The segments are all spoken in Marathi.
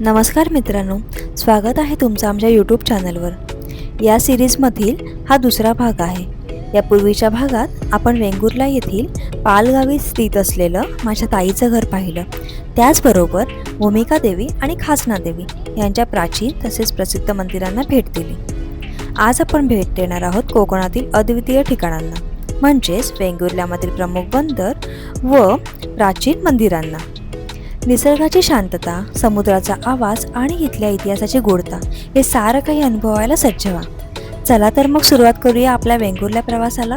नमस्कार मित्रांनो स्वागत आहे तुमचं आमच्या यूट्यूब चॅनलवर या सिरीजमधील हा दुसरा भाग आहे. या पूर्वीच्या भागात आपण वेंगुर्ला येथील पालगावी स्थित असलेलं माझ्या ताईचं घर पाहिलं. त्याचबरोबर भूमिका देवी आणि खासना देवी यांच्या प्राचीन तसेच प्रसिद्ध मंदिरांना भेट दिली. आज आपण भेट देणार आहोत कोकणातील अद्वितीय ठिकाणांना म्हणजेच वेंगुर्ल्यामधील प्रमुख बंदर व प्राचीन मंदिरांना. निसर्गाची शांतता समुद्राचा आवाज आणि इथल्या इतिहासाची गोडता हे सारं काही अनुभवायला सज्ज व्हा. चला तर मग सुरुवात करूया आपल्या वेंगुर्ल्या प्रवासाला.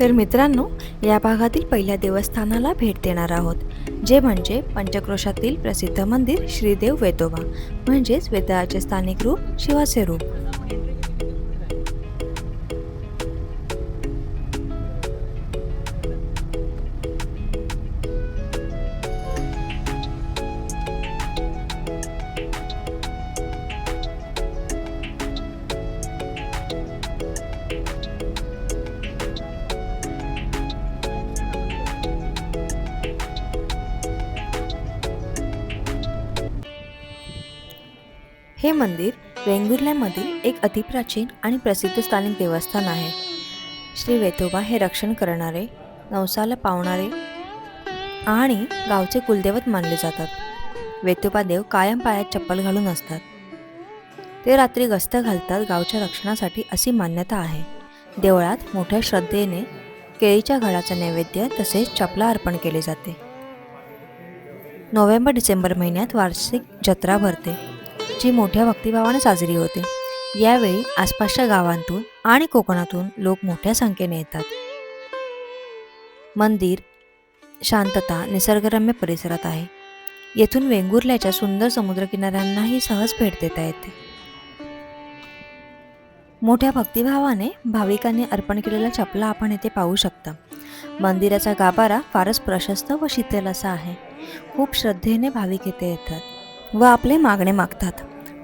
तर मित्रांनो या भागातील पहिल्या देवस्थानाला भेट देणार आहोत. जे म्हणजे पंचक्रोशातील प्रसिद्ध मंदिर श्रीदेव वेतोबा म्हणजेच वेताळाचे स्थानिक रूप शिवाचे रूप. हे मंदिर वेंगुर्ल्यामधील एक अतिप्राचीन आणि प्रसिद्ध स्थानिक देवस्थान आहे. श्री वेतोबा हे रक्षण करणारे नवसाला पावणारे आणि गावचे कुलदैवत मानले जातात. वेतोबा देव कायम पायात चप्पल घालून असतात. ते रात्री गस्त घालतात गावच्या रक्षणासाठी अशी मान्यता आहे. देवळात मोठ्या श्रद्धेने केळीच्या घडाचं नैवेद्य तसेच चपला अर्पण केले जाते. नोव्हेंबर डिसेंबर महिन्यात वार्षिक जत्रा भरते. जी मोठ्या भक्तिभावाने साजरी होते. यावेळी आसपासच्या गावांतून आणि कोकणातून लोक मोठ्या संख्येने येतात. मंदिर शांतता निसर्गरम्य परिसरात आहे. येथून वेंगुर्ल्याच्या सुंदर समुद्रकिनाऱ्यांनाही सहज भेट देता येते. मोठ्या भक्तिभावाने भाविकांनी अर्पण केलेला चपला आपण येथे पाहू शकता. मंदिराचा गाभारा फारच प्रशस्त व शीतल असा आहे. खूप श्रद्धेने भाविक येथे येतात. व आपले मागणे मागतात.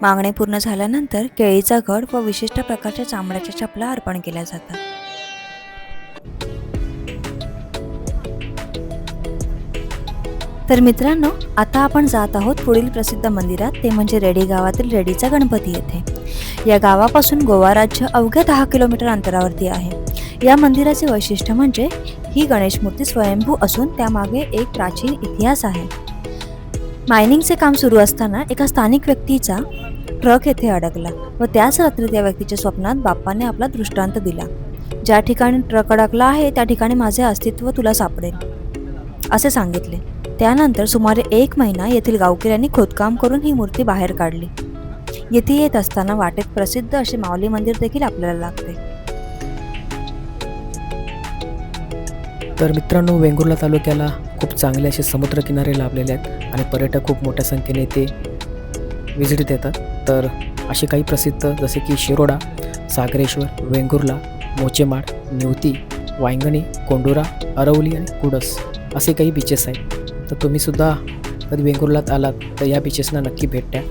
मागणे पूर्ण झाल्यानंतर केळीचा घड व विशिष्ट प्रकारच्या चामड्याच्या चपला अर्पण केल्या जातात. तर मित्रांनो आता आपण जात आहोत पुढील प्रसिद्ध मंदिरात ते म्हणजे रेडी गावातील रेडीचा गणपती येथे. या गावापासून गोवा राज्य अवघ्या दहा किलोमीटर अंतरावरती आहे. या मंदिराचे वैशिष्ट्य म्हणजे ही गणेश मूर्ती स्वयंभू असून त्यामागे एक प्राचीन इतिहास आहे. मायनिंगचे काम सुरू असताना एका स्थानिक व्यक्तीचा ट्रक येथे अडकला व त्याच रात्री त्या व्यक्तीच्या स्वप्नात बाप्पाने आपला दृष्टांत दिला. ज्या ठिकाणी ट्रक अडकला आहे त्या ठिकाणी माझे अस्तित्व तुला सापडेल असे सांगितले. त्यानंतर सुमारे एक महिना येथील गावकऱ्यांनी खोदकाम करून ही मूर्ती बाहेर काढली. येथे येत असताना वाटेत प्रसिद्ध असे माऊली मंदिर देखील आपल्याला लागते. तर मित्रांनो वेंगुर्ला तालुक्याला खूप चांगले असे समुद्रकिनारे लाभलेले आहेत आणि पर्यटक खूप मोठ्या संख्येने ते व्हिजिट देतात. तर असे काही प्रसिद्ध जसे की शिरोडा सागरेश्वर वेंगुर्ला मोचेमाड निवती वायंगणी कोंडुरा अरवली आणि कुडस असे काही बीचेस आहेत. तर तुम्हीसुद्धा कधी वेंगुर्लात आलात तर या बीचेसना नक्की भेट द्या.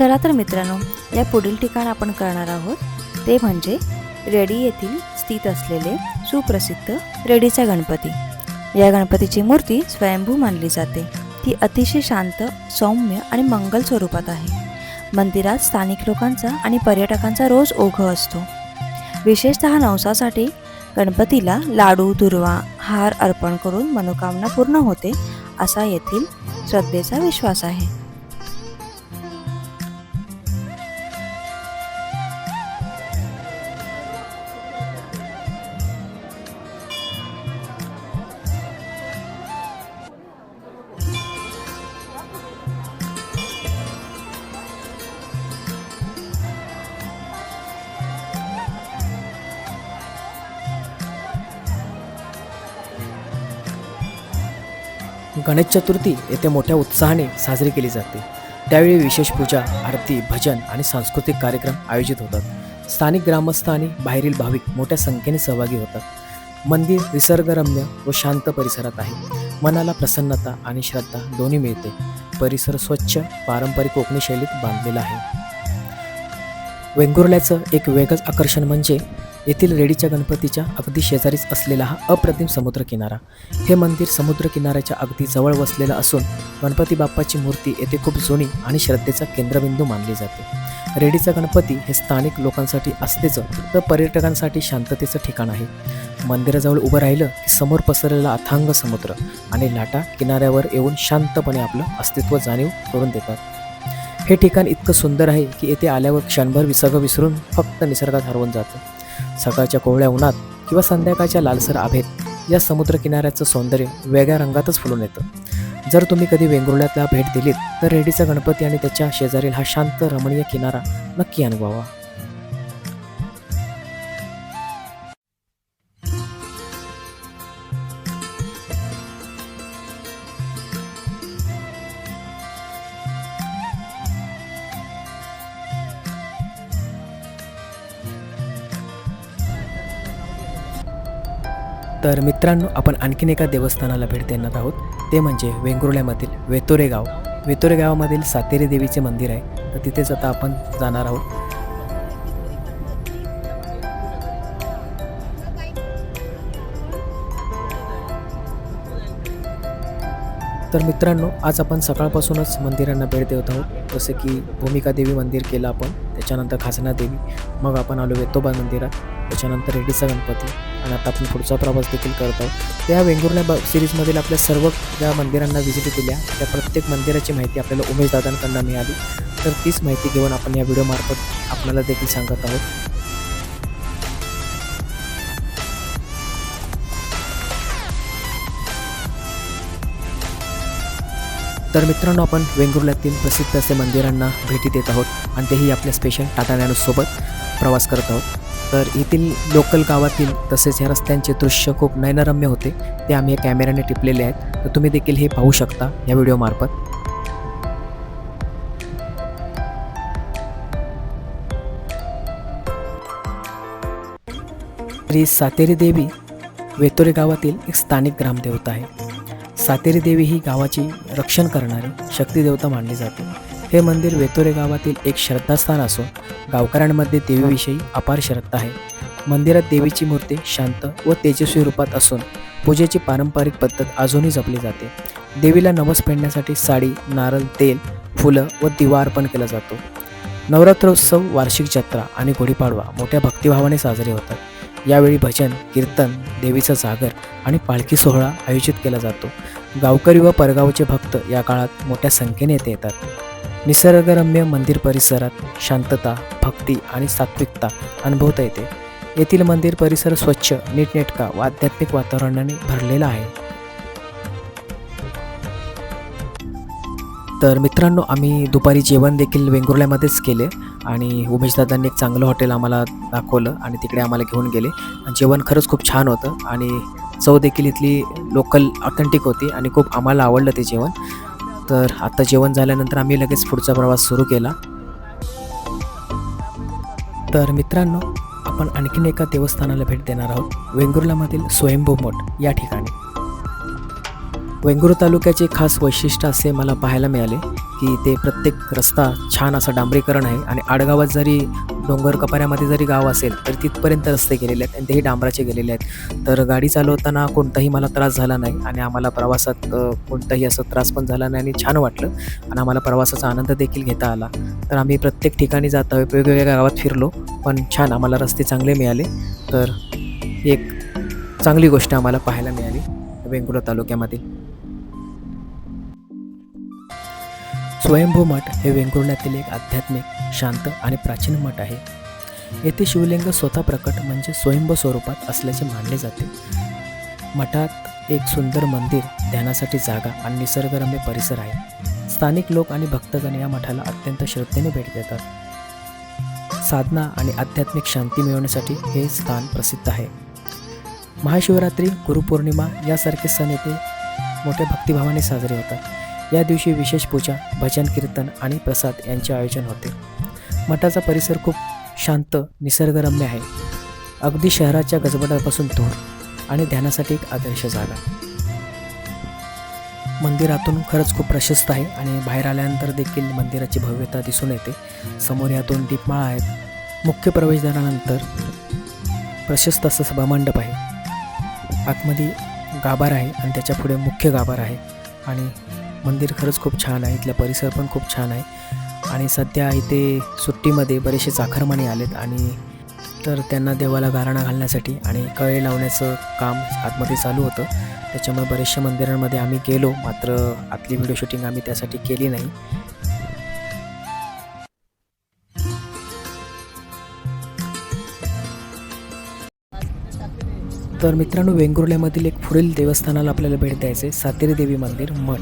चला तर मित्रांनो या पुढील ठिकाण आपण करणार आहोत. ते म्हणजे रेडी येथील स्थित असलेले सुप्रसिद्ध रेडीचा गणपती. या गणपतीची मूर्ती स्वयंभू मानली जाते. ती अतिशय शांत सौम्य आणि मंगल स्वरूपात आहे. मंदिरात स्थानिक लोकांचा आणि पर्यटकांचा रोज ओघ असतो. विशेषतः नवसासाठी गणपतीला लाडू दुर्वा हार अर्पण करून मनोकामना पूर्ण होते असा येथील श्रद्धेचा विश्वास आहे. गणेश चतुर्थी येथे मोठ्या उत्साहाने साजरी केली जाते. त्यावेळी विशेष पूजा आरती भजन आणि सांस्कृतिक कार्यक्रम आयोजित होतात. स्थानिक ग्रामस्थ आणि बाहेरील भाविक मोठ्या संख्येने सहभागी होतात. मंदिर निसर्गरम्य व शांत परिसरात आहे. मनाला प्रसन्नता आणि श्रद्धा दोन्ही मिळते. परिसर स्वच्छ पारंपरिक कोकणी शैलीत बांधलेला आहे. वेंगुर्ल्याचं एक वेगळंच आकर्षण म्हणजे येथील रेडीच्या गणपतीच्या अगदी शेजारीच असलेला हा अप्रतिम समुद्रकिनारा हे मंदिर समुद्रकिनाऱ्याच्या अगदी जवळ वसलेलं असून गणपती बाप्पाची मूर्ती येथे खूप जुनी आणि श्रद्धेचा केंद्रबिंदू मानली जाते. रेडीचा गणपती हे स्थानिक लोकांसाठी असतेचं तर पर्यटकांसाठी शांततेचं ठिकाण आहे. मंदिराजवळ उभं राहिलं की समोर पसरलेला अथांग समुद्र आणि लाटा किनाऱ्यावर येऊन शांतपणे आपलं अस्तित्व जाणीव करून देतात. हे ठिकाण इतकं सुंदर आहे की येथे आल्यावर क्षणभर विसर्ग विसरून फक्त निसर्गात हरवून जातं. सकाळच्या कोवळ्या उन्हात किंवा संध्याकाळच्या लालसर आभेत या समुद्रकिनाऱ्याचं सौंदर्य वेगळ्या रंगातच फुलून येतं. जर तुम्ही कधी वेंगुर्ल्यातला भेट दिलीत तर रेडीचा गणपती आणि त्याच्या शेजारील हा शांत रमणीय किनारा नक्की अनुभवा. तर मित्रांनो आपण आणखीन एका देवस्थानाला भेट देणार आहोत. ते म्हणजे वेंगुर्ल्यामधील वेतोरे गाव वेतोरे गावामधील सातेरी देवीचे मंदिर आहे. तर तिथेच आता आपण जाणार आहोत. तर मित्रांनो आज आपण सकाळपासूनच मंदिरांना भेट देत आहोत. जसं की भूमिका देवी मंदिर केलं आपण त्याच्यानंतर खासना देवी मग आपण आलो वेतोबा मंदिरात त्याच्यानंतर रेडीचा गणपती आणि आता आपण पुढचा प्रवास देखील करत आहोत. त्या वेंगुर्ल्या ब सिरीजमधील आपल्या सर्व ज्या मंदिरांना व्हिजिट दिल्या त्या प्रत्येक मंदिराची माहिती आपल्याला उमेश दादांकडनं मिळाली. तर तीच माहिती घेऊन आपण या व्हिडिओमार्फत आपल्याला देखील सांगत आहोत. तर मित्रांनो आपण वेंगुर्ल्यातील प्रसिद्ध असे मंदिरांना भेटी देत आहोत आणि तेही आपल्या स्पेशल टाटा नॅनोसोबत प्रवास करत आहोत. तर येथील लोकल गावातील तसेच या रस्त्यांचे दृश्य खूप नयनरम्य होते. ते आम्ही या कॅमेऱ्याने टिपलेले आहेत. तर तुम्ही देखील हे पाहू शकता या व्हिडिओमार्फत श्री सातेरी देवी वेतोरे गावातील एक स्थानिक ग्रामदेवता आहे. सातेरी देवी ही गावाची रक्षण करणारी शक्तिदेवता मानली जाते. हे मंदिर वेतोरे गावातील एक श्रद्धास्थान असून गावकऱ्यांमध्ये देवीविषयी अपार श्रद्धा आहे. मंदिरात देवीची मूर्ती शांत व तेजस्वी रूपात असून पूजेची पारंपरिक पद्धत अजूनही जपली जाते. देवीला नवस फेडण्यासाठी साडी नारळ तेल फुलं व दिवा अर्पण केला जातो. नवरात्रोत्सव वार्षिक जत्रा आणि गुढीपाडवा मोठ्या भक्तिभावाने साजरे होतात. यावेळी भजन कीर्तन देवीचा जागर आणि पालखी सोहळा आयोजित केला जातो. गावकरी व परगावचे भक्त या काळात मोठ्या संख्येने येथे येतात. निसर्गरम्य मंदिर परिसरात शांतता भक्ती आणि सात्विकता अनुभवता येते. येथील मंदिर परिसर स्वच्छ नीटनेटका व आध्यात्मिक वातावरणाने भरलेला आहे. तर मित्रांनो आम्ही दुपारी जेवण देखील वेंगुर्ल्यामध्येच केले आणि उमेशदादांनी एक चांगलं हॉटेल आम्हाला दाखवलं आणि तिकडे आम्हाला घेऊन गेले. आणि जेवण खरंच खूप छान होतं आणि चव देखील इथली लोकल ऑथेंटिक होती आणि खूप आम्हाला आवडलं ते जेवण. तर आत्ता जेवण झाल्यानंतर आम्ही लगेच पुढचा प्रवास सुरू केला. तर मित्रांनो आपण आणखीन एका देवस्थानाला भेट देणार आहोत वेंगुर्ल्यामधील स्वयंभू मठ या ठिकाणी. वेंगुर्ला तालुक्याचे खास वैशिष्ट्य असे मला पाहायला मिळाले की ते प्रत्येक रस्ता छान असं डांबरीकरण आहे आणि आडगावात जरी डोंगर कपाऱ्यामध्ये जरी गाव असेल तर तिथपर्यंत रस्ते गेलेले आहेत आणि तेही डांबराचे गेलेले आहेत. तर गाडी चालवताना कोणताही मला त्रास झाला नाही आणि आम्हाला प्रवासात कोणताही असा त्रास पण झाला नाही आणि छान वाटलं आणि आम्हाला प्रवासाचा आनंद देखील घेता आला. तर आम्ही प्रत्येक ठिकाणी जात आहोत वेगवेगळ्या गावात फिरलो पण छान आम्हाला रस्ते चांगले मिळाले. तर एक चांगली गोष्ट आम्हाला पाहायला मिळाली वेंगुर्ला तालुक्यामध्ये. स्वयंभू मठ हे वेंगुर्ल्यातील एक आध्यात्मिक शांत आणि प्राचीन मठ आहे. येथे शिवलिंग स्वतः प्रकट म्हणजे स्वयंभू स्वरूपात असल्याचे मानले जाते. मठात एक सुंदर मंदिर ध्यानासाठी जागा आणि निसर्गरम्य परिसर आहे. स्थानिक लोक आणि भक्तगण या मठाला अत्यंत श्रद्धेने भेट देतात. साधना आणि आध्यात्मिक शांती मिळवण्यासाठी हे स्थान प्रसिद्ध आहे. महाशिवरात्री गुरुपौर्णिमा यासारखे सण येथे मोठ्या भक्तिभावाने साजरे होतात. या दिवशी विशेष पूजा भजन कीर्तन आणि प्रसाद यांचे आयोजन होते. मठाचा परिसर खूप शांत निसर्गरम्य आहे. अगदी शहराच्या गजबडापासून दूर आणि ध्यानासाठी एक आदर्श जागा. मंदिरातून खरंच खूप प्रशस्त आहे आणि बाहेर आल्यानंतर देखील मंदिराची भव्यता दिसून येते. समोर या दोन दीपमाळा आहेत. मुख्य प्रवेशद्वारानंतर प्रशस्त असं सभामंडप आहे. आतमध्ये गाभार आहे आणि त्याच्या पुढे मुख्य गाभार आहे आणि मंदिर खरंच खूप छान आहे. इथला परिसर पण खूप छान आहे. आणि सध्या इथे सुट्टीमध्ये बरेचसे चाकरमाने आलेत आणि तर त्यांना देवाला गाराणा घालण्यासाठी आणि कळे लावण्याचं काम आतमध्ये चालू होतं. त्याच्यामुळे बऱ्याचशा मंदिरांमध्ये आम्ही गेलो. मात्र आतली व्हिडिओ शूटिंग आम्ही त्यासाठी केली नाही. तर मित्रांनो वेंगुर्ल्यामधील एक पुढील देवस्थानाला आपल्याला भेट द्यायचे सातेरी देवी मंदिर मठ.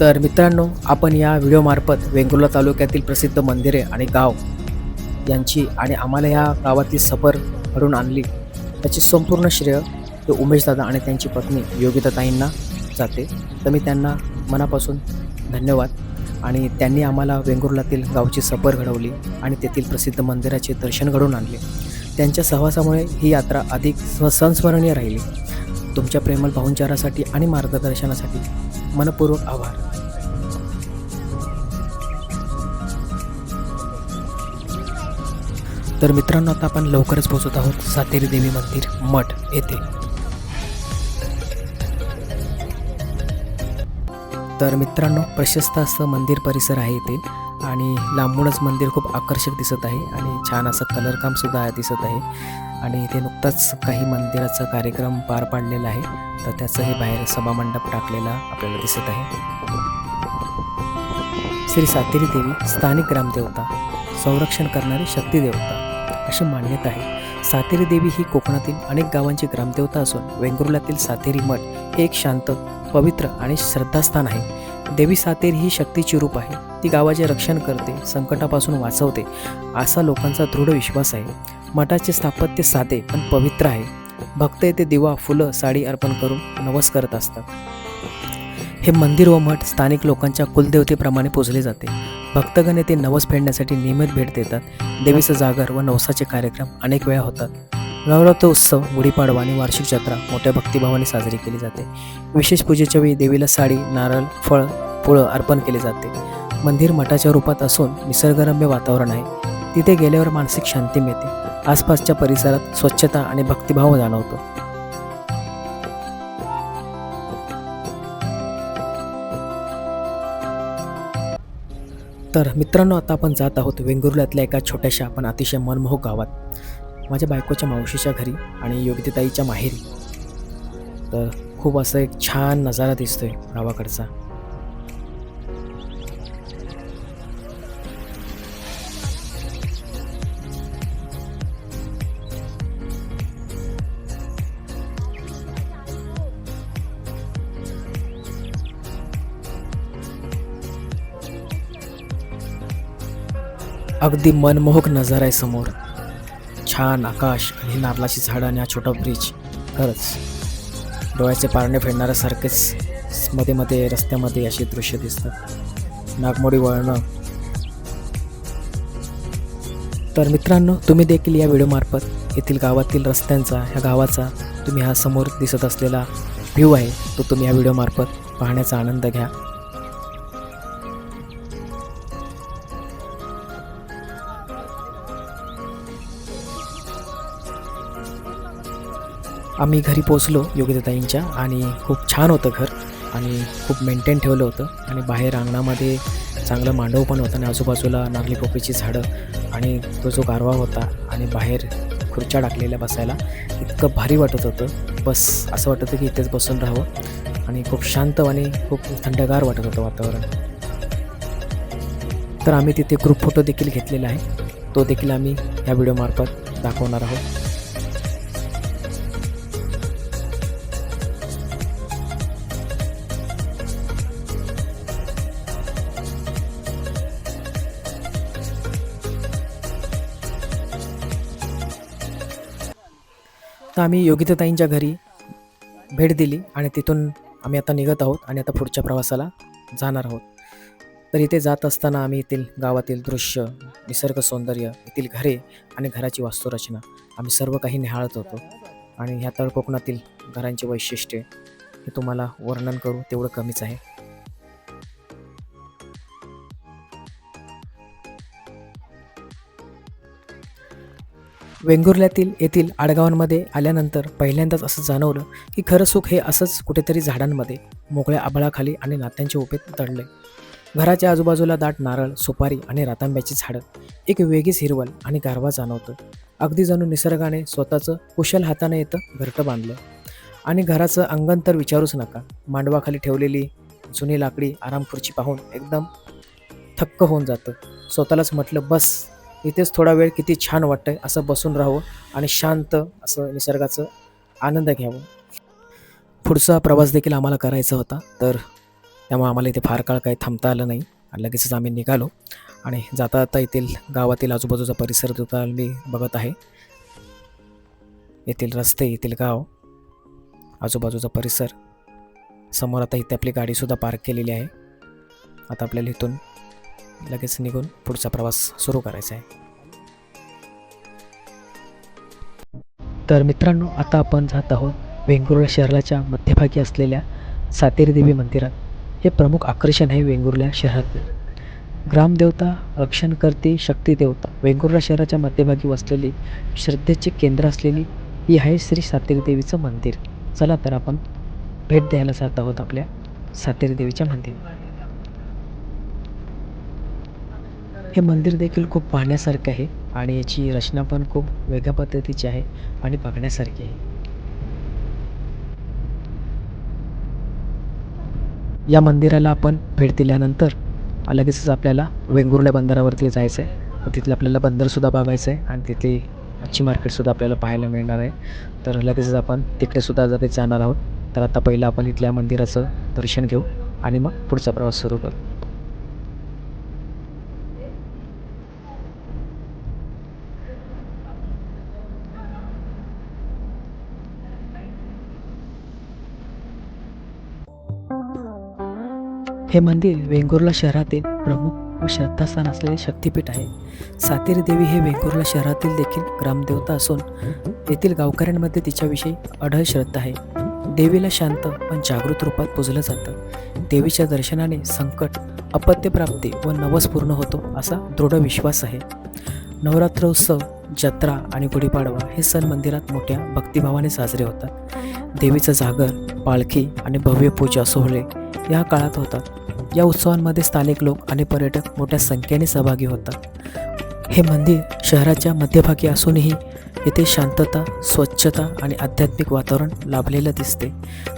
तर मित्रांनो आपण या व्हिडिओमार्फत वेंगुर्ला तालुक्यातील प्रसिद्ध मंदिरे आणि गाव यांची आणि आम्हाला या गावातील सफर घडून आणली. त्याची संपूर्ण श्रेय ते उमेशदादा आणि त्यांची पत्नी योगिताताईंना जाते. तर मी त्यांना मनापासून धन्यवाद आणि त्यांनी आम्हाला वेंगुर्लातील गावची सफर घडवली आणि तेथील प्रसिद्ध मंदिराचे दर्शन घडवून आणले. त्यांच्या सहवासामुळे ही यात्रा अधिक संस्मरणीय राहिली. तुमच्या प्रेमल पाहुणचारासाठी आणि मार्गदर्शनासाठी मनपूर्वक आभार. तर मित्रांनो आता आपण लवकरच पोहोचत आहोत सातेरी देवी मंदिर मठ येथे. तर मित्रांनो प्रशस्त असं मंदिर परिसर आहे इथे आणि लांबूनच मंदिर खूप आकर्षक दिसत आहे आणि छान असं कलरकाम सुद्धा दिसत आहे. आणि इथे नुकताच काही मंदिराचा कार्यक्रम पार पाडलेला आहे. तर त्याचंही बाहेर सभामंडप टाकलेला आपल्याला दिसत आहे. श्री सातेरी देवी स्थानिक ग्रामदेवता संरक्षण करणारी शक्तीदेवता अशी मान्यता आहे. सातेरी देवी ही कोकणातील अनेक गावांची ग्रामदेवता असून वेंगुर्ल्यातील सातेरी मठ हे एक शांत पवित्र आणि श्रद्धास्थान आहे. देवी सातेरी ही शक्तीची रूप आहे. ती गावाचे रक्षण करते संकटापासून वाचवते असा लोकांचा दृढ विश्वास आहे. मठाचे स्थापत्य साधे पण पवित्र आहे. भक्त येथे दिवा फुलं साडी अर्पण करून नवस करत असतात. हे मंदिर व मठ स्थानिक लोकांच्या कुलदेवतेप्रमाणे पूजले जाते. भक्तगण येथे नवस फेडण्यासाठी नियमित भेट देतात. देवीचं जागर व नवसाचे कार्यक्रम अनेक वेळा होतात. नवरात्र उत्सव गुढीपाडवा आणि वार्षिक जत्रा मोठ्या भक्तिभावाने साजरी केली जाते. विशेष पूजेच्या वेळी देवीला साडी नारळ फळ पुळं अर्पण केले जाते. मंदिर मठाच्या रूपात असून निसर्गरम्य वातावरण आहे. तिथे गेल्यावर मानसिक शांती मिळते. आसपासच्या परिसरात स्वच्छता आणि भक्तिभाव जाणवतो. तर मित्रांनो आता आपण जात आहोत वेंगुर्ल्यातल्या एका छोट्याशा पण अतिशय मनमोहक गावात. माझ्या बायकोच्या मावशीच्या घरी आणि योग्यताईच्या माहेरी. तर खूप असं एक छान नजारा दिसतोय गावाकडचा. अगदी मनमोहक नजारा आहे समोर. छान आकाश आणि नारळाची झाडं आणि हा छोटा ब्रिज खरंच. डोळ्याचे पारणे फेडणाऱ्यासारखेच मध्ये मध्ये रस्त्यामध्ये अशी दृश्य दिसतात नागमोडी वळणं. तर मित्रांनो तुम्ही देखील या व्हिडिओमार्फत येथील गावातील रस्त्यांचा ह्या गावाचा तुम्ही हा समोर दिसत असलेला व्ह्यू आहे तो तुम्ही या व्हिडिओमार्फत पाहण्याचा आनंद घ्या. आम्ही घरी पोचलो योगिताताईंच्या आणि खूप छान होतं घर आणि खूप मेंटेन ठेवलं होतं. आणि बाहेर अंगणामध्ये चांगलं मांडव पण होतं आणि आजूबाजूला नागली पोपीची झाडं आणि तो जो गारवा होता आणि बाहेर खुर्च्या टाकलेल्या बसायला इतकं भारी वाटत होतं. बस असं वाटत होतं की इथेच बसून राहावं आणि खूप शांत आणि खूप थंडगार वाटत होतं वातावरण. तर आम्ही तिथे ग्रुप फोटो देखील घेतलेला आहे. तो देखील आम्ही ह्या व्हिडिओमार्फत दाखवणार आहोत. आम्ही योगिताताईंच्या घरी भेट दिली आणि तिथून आम्ही आता निघत आहोत आणि आता पुढच्या प्रवासाला जाणार आहोत. तर इथे जात असताना आम्ही येथील गावातील दृश्य निसर्ग सौंदर्य येथील घरे आणि घराची वास्तुरचना आम्ही सर्व काही निहाळत होतो. आणि ह्या तळ कोकणातील घरांची वैशिष्ट्ये हे तुम्हाला वर्णन करू तेवढं कमीच आहे. वेंगुर्ल्यातील येथील आडगावांमध्ये आल्यानंतर पहिल्यांदाच असं जाणवलं की खरं सुख हे असंच कुठेतरी झाडांमध्ये मोकळ्या आभाळाखाली आणि नात्यांच्या उपेत तडले घराच्या आजूबाजूला दाट नारळ सुपारी आणि रातांब्याची झाडं एक वेगळीच हिरवल आणि गारवा जाणवतं. अगदी जणू निसर्गाने स्वतःचं कुशल हाताने येतं घरटं बांधलं. आणि घराचं अंगण तर विचारूच नका मांडवाखाली ठेवलेली जुनी लाकडी आराम खुर्ची पाहून एकदम थक्क होऊन जातं. स्वतःलाच म्हटलं बस इथेच थोडा वेळ किती छान वाटतंय असं बसून राहावं आणि शांत असं निसर्गाचं आनंद घ्यावं. पुढचा प्रवास देखील आम्हाला करायचा होता तर त्यामुळे आम्हाला इथे फार काळ काही थांबता आलं नाही आणि लगेचच आम्ही निघालो. आणि जाता जाता येथील गावातील आजूबाजूचा परिसर सुद्धा मी बघत आहे. येथील रस्ते येथील गाव आजूबाजूचा परिसर. समोर आता इथे आपली गाडीसुद्धा पार्क केलेली आहे. आता आपल्याला इथून लगेच निघून पुढचा प्रवास सुरू करायचा आहे. तर मित्रांनो आता आपण जात आहोत वेंगुर्ला शहराच्या मध्यभागी असलेल्या सातेरी देवी मंदिरात. हे प्रमुख आकर्षण आहे वेंगुर्ला शहरात ग्रामदेवता रक्षणकर्ती शक्ती देवता वेंगुर्ला शहराच्या मध्यभागी वसलेली श्रद्धेचे केंद्र असलेली ही आहे श्री सातेरी देवीचं मंदिर. चला तर आपण भेट द्यायला जात आहोत आपल्या सातेरी देवीच्या मंदिर हे मंदिर देखील खूप पाहण्यासारखं आहे आणि याची रचना पण खूप वेगळ्या पद्धतीची आहे आणि बघण्यासारखी आहे. या मंदिराला आपण भेट दिल्यानंतर लगेचच आपल्याला वेंगुर्ल्या बंदरावरती जायचं आहे. तिथलं आपल्याला बंदरसुद्धा बघायचं आहे आणि तिथली मच्छी मार्केटसुद्धा आपल्याला पाहायला मिळणार आहे. तर लगेचच आपण तिकडेसुद्धा जर जाणार आहोत. तर आता पहिलं आपण इथल्या मंदिराचं दर्शन घेऊ आणि मग पुढचा प्रवास सुरू करू. हे मंदिर वेंगुर्ला शहरातील प्रमुख व श्रद्धास्थान असलेले शक्तिपीठ आहे. सातेरी देवी हे वेंगुर्ला शहरातील देखील ग्रामदेवता असून येथील गावकऱ्यांमध्ये तिच्याविषयी अढळ श्रद्धा आहे. देवीला शांत पण जागृत रूपात पूजलं जातं. देवीच्या दर्शनाने संकट अपत्यप्राप्ती व नवस पूर्ण होतो असा दृढ विश्वास आहे. नवरात्रोत्सव जत्रा आणि गुढीपाडवा हे सण मंदिरात मोठ्या भक्तिभावाने साजरे होतात. देवीचं जागर पालखी आणि भव्य पूजा सोहळे या काळात होतात. या उत्सवांमध्ये स्थानिक लोक आणि पर्यटक मोठ्या संख्येने सहभागी होतात. हे मंदिर शहराच्या मध्यभागी असूनही येथे शांतता स्वच्छता आणि आध्यात्मिक वातावरण लाभलेलं दिसते.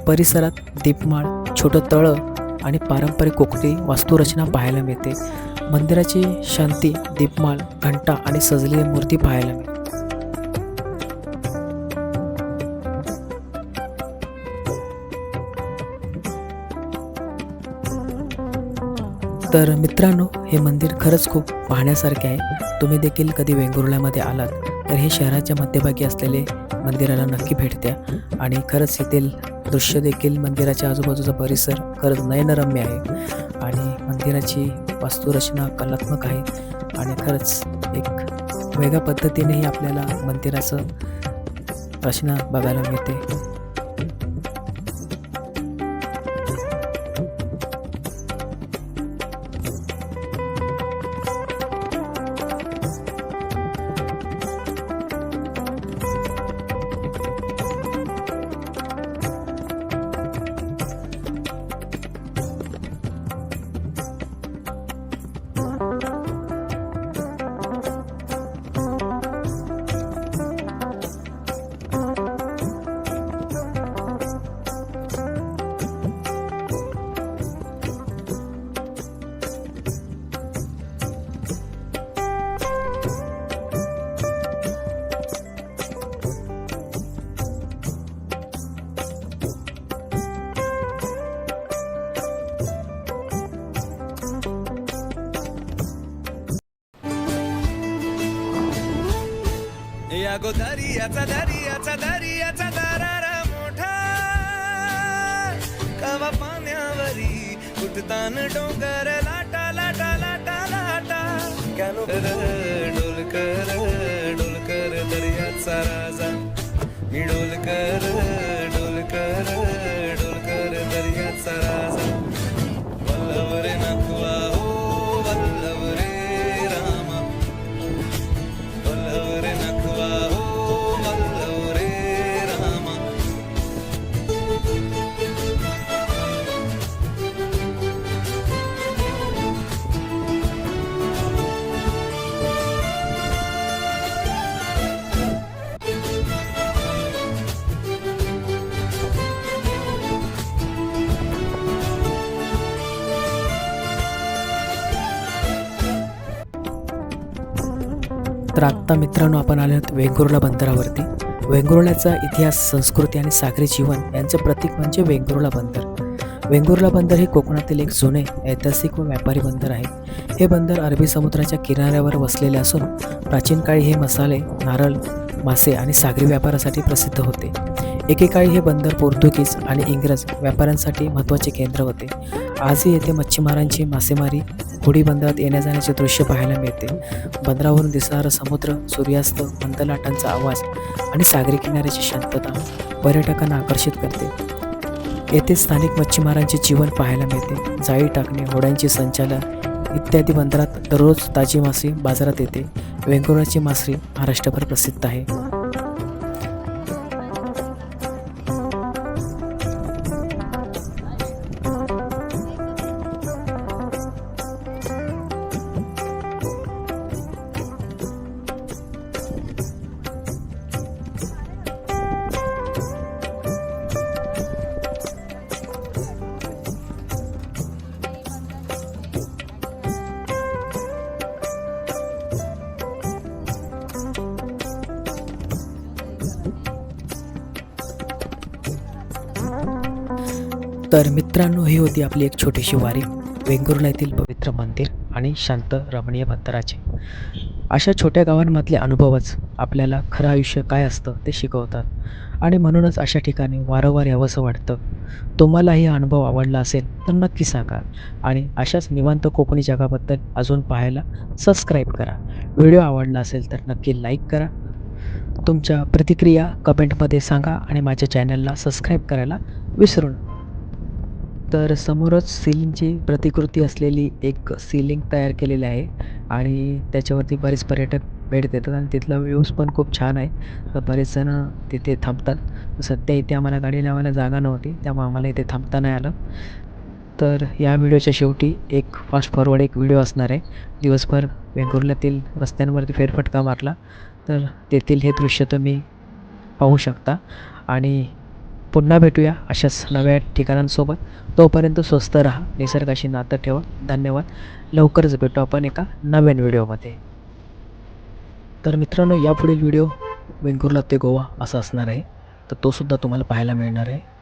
परिसरात दीपमाळ छोटं तळं आणि पारंपरिक कोकणी वास्तुरचना पाहायला मिळते. मंदिराची शांती दीपमाळ घंटा आणि सजलेली मूर्ती पाहायला मिळते. तर मित्रांनो हे मंदिर खरंच खूप पाहण्यासारखे आहे. तुम्ही देखील कधी वेंगुर्ल्यामध्ये आलात तर हे शहराच्या मध्यभागी असलेले मंदिराला नक्की भेट द्या. आणि खरंच येथील दृश्य देखील मंदिराच्या आजूबाजूचा परिसर खरंच नयनरम्य आहे. आणि मंदिराची वास्तुरचना कलात्मक आहे. आणि खरंच एक वेगळ्या पद्धतीनेही आपल्याला मंदिराचं रचना बघायला मिळते. गो दर्याचा दर्याचा दर्याचा दारारा मोठा. कवा पाण्यावरी कुठतान डोंगर लाटा लाटा लाटा लाटा. कॅनो तर आत्ता मित्रांनो आपण आलो आहोत वेंगुर्ला बंदरावरती. वेंगुर्ल्याचा इतिहास संस्कृती आणि सागरी जीवन यांचे प्रतीक म्हणजे वेंगुर्ला बंदर. वेंगुर्ला बंदर हे कोकणातील एक जुने ऐतिहासिक व व्यापारी बंदर आहे. हे बंदर अरबी समुद्राच्या किनाऱ्यावर वसलेले असून प्राचीन काळी हे मसाले नारळ मासे आणि सागरी व्यापारासाठी प्रसिद्ध होते. एकेकाळी हे बंदर पोर्तुगीज आणि इंग्रज व्यापाऱ्यांसाठी महत्त्वाचे केंद्र होते. आजही येथे मच्छीमारांची मासेमारी होडी बंदरात येण्या जाण्याचे दृश्य पाहायला मिळते. बंदरावरून दिसणारा समुद्र सूर्यास्त मंदलाटांचा आवाज आणि सागरी किनाऱ्याची शांतता पर्यटकांना आकर्षित करते. येथे स्थानिक मच्छीमारांचे जीवन पाहायला मिळते. जाळी टाकणे होड्यांचे संचालन इत्यादी बंदरात दररोज ताजी मासे बाजारात येते. वेंगुर्ल्याची मासरी महाराष्ट्रभर प्रसिद्ध आहे. तर मित्रांनो ही होती आपली एक छोटीशी वारी. वेंगुर्ला येथील पवित्र मंदिर आणि शांत रमणीय बंदराचे अशा छोट्या गावांमधले अनुभवच आपल्याला खरं आयुष्य काय असतं ते शिकवतात. आणि म्हणूनच अशा ठिकाणी वारंवार यावंसं वाटतं. तुम्हालाही अनुभव आवडला असेल तर नक्की सांगा. आणि अशाच निवांत कोकणी जगाबद्दल अजून पाहायला सबस्क्राईब करा. व्हिडिओ आवडला असेल तर नक्की लाईक करा. तुमच्या प्रतिक्रिया कमेंटमध्ये सांगा आणि माझ्या चॅनलला सबस्क्राईब करायला विसरू नका. तर समोरच सीलिंगची प्रतिकृती असलेली एक सीलिंग तयार केलेली आहे आणि त्याच्यावरती बरेच पर्यटक भेट देतात आणि तिथला व्ह्यूज पण खूप छान आहे. तर बरेच जण तिथे थांबतात. सध्या इथे आम्हाला गाडी लावायला जागा नव्हती त्यामुळे आम्हाला इथे थांबता नाही आलं. तर या व्हिडिओच्या शेवटी एक फास्ट फॉरवर्ड एक व्हिडिओ असणार आहे. दिवसभर वेंगुर्ल्यातील रस्त्यांवरती फेरफटका मारला. तर तेथील हे दृश्य तुम्ही पाहू शकता. आणि पुन्हा भेटूया अशाच नव्या ठिकाणांसोबत. तोपर्यंत स्वस्त राहा निसर्गाशी नातं ठेवा. धन्यवाद. लवकरच भेटू आपण एका नव्यान व्हिडिओमध्ये. तर मित्रांनो यापुढील व्हिडिओ वेंगुर्ला ते गोवा असा असणार आहे. तर तोसुद्धा तुम्हाला पाहायला मिळणार आहे.